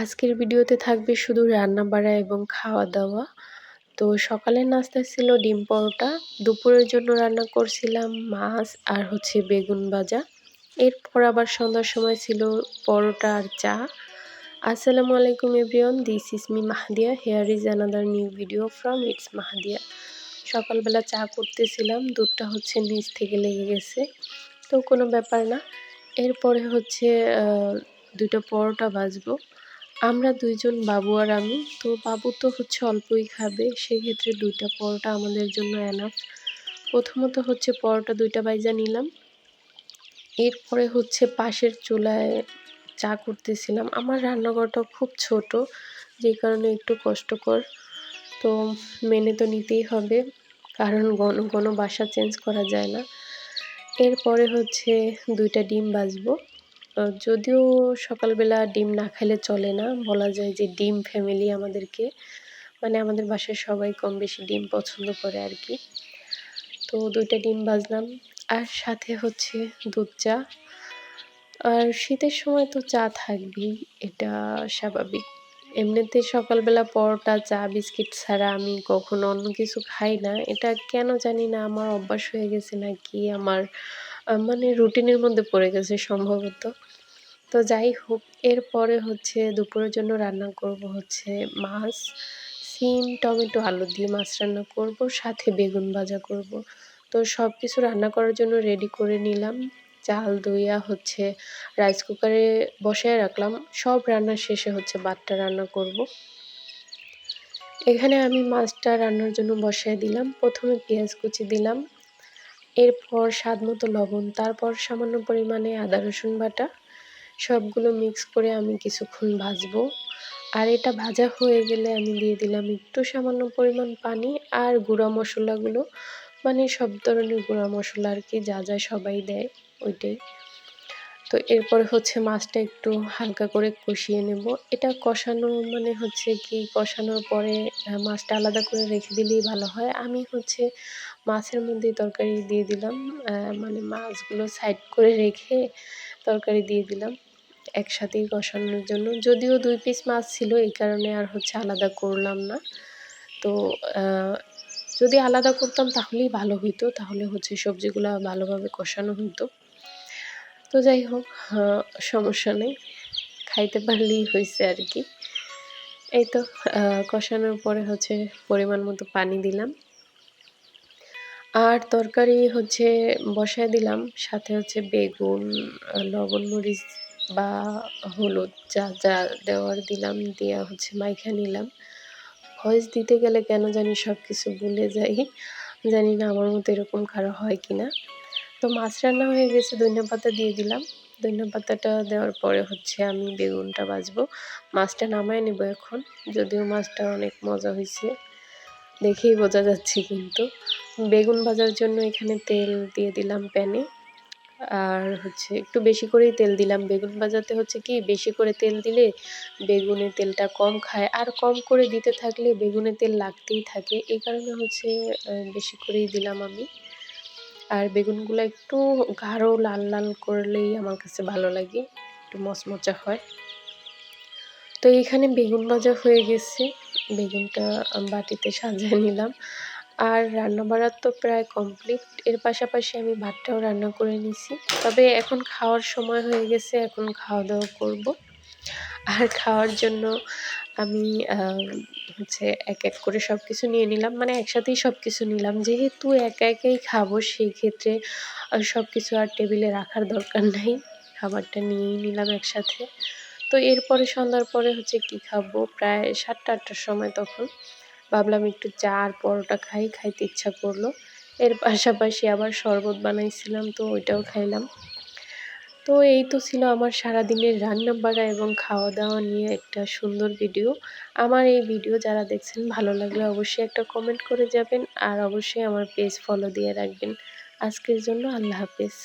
আজকের ভিডিওতে থাকবে শুধু রান্না বাড়া এবং খাওয়া দাওয়া। তো সকালের নাস্তা ছিল ডিম পরোটা, দুপুরের জন্য রান্না করছিলাম মাছ আর হচ্ছে বেগুন ভাজা। এরপর আবার সন্ধ্যার সময় ছিল পরোটা আর চা। আসসালামু আলাইকুম everyone, this is me Mahadiya. Here is another new video from it's Mahadiya সকালবেলা চা করতেছিলাম, দুধটা হচ্ছে নিচ থেকে লেগে গেছে। তো কোনো ব্যাপার না। এরপরে হচ্ছে দুটো পরোটা ভাজবো। আমরা দুইজন বাবু আর আমি, তো বাবু তো হচ্ছে অল্পই খাবে, সেক্ষেত্রে দুইটা পরোটা আমাদের জন্য এনাফ প্রথমত হচ্ছে পরোটা দুইটা বাইজা নিলাম। এরপরে হচ্ছে পাশের চুলায় চা করতেছিলাম। আমার রান্নাঘরটা খুব ছোট, যে কারণে একটু কষ্টকর। তো মেনে তো নিতেই হবে, কারণ ঘন ঘন বাসা চেঞ্জ করা যায় না। এরপরে হচ্ছে দুইটা ডিম বাজবো যদিও সকালবেলা ডিম না খেলে চলে না, বলা যায় যে ডিম ফ্যামিলি আমাদেরকে মানে আমাদের বাসায় সবাই কম বেশি ডিম পছন্দ করে আর কি। তো দুইটা ডিম বাজলাম আর সাথে হচ্ছে দুধ চা। আর শীতের সময় তো চা থাকবেই, এটা স্বাভাবিক। এমনিতে সকালবেলা পরোটা, চা, বিস্কিট ছাড়া আমি কখনো অন্য কিছু খাই না। এটা কেন জানি না, আমার অভ্যাস হয়ে গেছে নাকি আমার মানে রুটিনের মধ্যে পড়ে গেছে সম্ভবত। তো যাই হোক, এরপরে হচ্ছে দুপুরের জন্য রান্না করব হচ্ছে মাছ, সিম, টমেটো, আলু দিয়ে মাছ রান্না করব, সাথে বেগুন ভাজা করব। তো সব কিছু রান্না করার জন্য রেডি করে নিলাম। চাল, দইয়া হচ্ছে রাইস কুকারে বসায় রাখলাম। সব রান্না শেষে হচ্ছে বাটটা রান্না করব। এখানে আমি মাছটা রান্নার জন্য বসায় দিলাম। প্রথমে পেঁয়াজ কুচি দিলাম। এরপর স্বাদ মতো লবণ, তারপর সামান্য পরিমাণে আদা, রসুন বাটা সবগুলো মিক্স করে আমি কিছুক্ষণ ভাজবো। আর এটা ভাজা হয়ে গেলে আমি দিয়ে দিলাম একটু সামান্য পরিমাণ পানি আর গুঁড়া মশলাগুলো। মানে সব ধরনের গুঁড়া মশলা আর কি, যা যা সবাই দেয়, ওইটাই। তো এরপরে হচ্ছে মাছটা একটু হালকা করে কষিয়ে নেব। এটা কষানো মানে হচ্ছে কি, কষানোর পরে মাছটা আলাদা করে রেখে দিলেই ভালো হয়। আমি হচ্ছে মাছের মধ্যে তরকারি দিয়ে দিলাম মানে মাছগুলো সাইড করে রেখে তরকারি দিয়ে দিলাম। একসাথেই কষানোর জন্য। যদিও দুই পিস মাছ ছিল, এই কারণে আর হচ্ছে আলাদা করলাম না। তো যদি আলাদা করতাম তাহলেই ভালো হইতো, তাহলে হচ্ছে সবজিগুলো ভালোভাবে কষানো হইতো। তো যাই হোক সমস্যা নেই, খাইতে পারলেই হয়েছে আর কি। এই তো কষানোর পরে হচ্ছে পরিমাণ মতো পানি দিলাম। আর তরকারি হচ্ছে বসায় দিলাম, সাথে হচ্ছে বেগুন লবণ, মরিচ বা হলুদ যা যা দেওয়ার দিলাম দেওয়া হচ্ছে মাইখা নিলাম। ভয়েস দিতে গেলে কেন জানি সব কিছু ভুলে যাই। জানি না আমার মতো এরকম কারও হয় কি না তো মাছ রান্না হয়ে গেছে, ধনিয়া পাতা দিয়ে দিলাম। ধনিয়া পাতাটা দেওয়ার পরে হচ্ছে আমি বেগুনটা বাজবো মাছটা নামায় নেব এখন, যদিও মাছটা অনেক মজা হয়েছে দেখেই বোঝা যাচ্ছে কিন্তু। বেগুন ভাজার জন্য এখানে তেল দিয়ে দিলাম প্যানে। আর হচ্ছে একটু বেশি করেই তেল দিলাম। বেগুন ভাজাতে হচ্ছে কি, বেশি করে তেল দিলে বেগুনের তেলটা কম খায়। আর কম করে দিতে থাকলে বেগুনের তেল লাগতেই থাকে। এই কারণে হচ্ছে বেশি করেই দিলাম আমি। আর বেগুনগুলো একটু গাঢ় লাল লাল করলেই আমার কাছে ভালো লাগে, একটু মচমচা হয়। তো এখানে বেগুন ভাজা হয়ে গেছে। বেগুনটা বাটিতে সাজিয়ে নিলাম। আর রান্না বাড়ার তো প্রায় কমপ্লিট এর পাশাপাশি আমি ভাতটাও রান্না করে নিছি। তবে এখন খাওয়ার সময় হয়ে গেছে, এখন খাওয়া দাওয়া করব। আর খাওয়ার জন্য আমি হচ্ছে এক এক করে সব কিছু নিয়ে নিলাম। মানে একসাথেই সব কিছু নিলাম। যেহেতু একা একাই খাব, সেই ক্ষেত্রে সব কিছু আর টেবিলে রাখার দরকার নাই। খাবারটা নিয়েই নিলাম একসাথে। তো এরপরে সন্ধ্যার পরে হচ্ছে কি খাব? প্রায় সাতটা, আটটার সময় তখন। ভাবলাম একটু চা আর পরোটা খাই, খাইতে ইচ্ছা করল। এর পাশাপাশি আবার শরবত বানাইছিলাম, তো ওইটাও খাইলাম। তো এই তো ছিল আমার সারাদিনের রান্না বাড়া এবং খাওয়া দাওয়া নিয়ে একটা সুন্দর ভিডিও আমার এই ভিডিও যারা দেখছেন, ভালো লাগলে অবশ্যই একটা কমেন্ট করে যাবেন আর অবশ্যই আমার পেজ ফলো দিয়ে রাখবেন। আজকের জন্য আল্লাহ হাফেজ।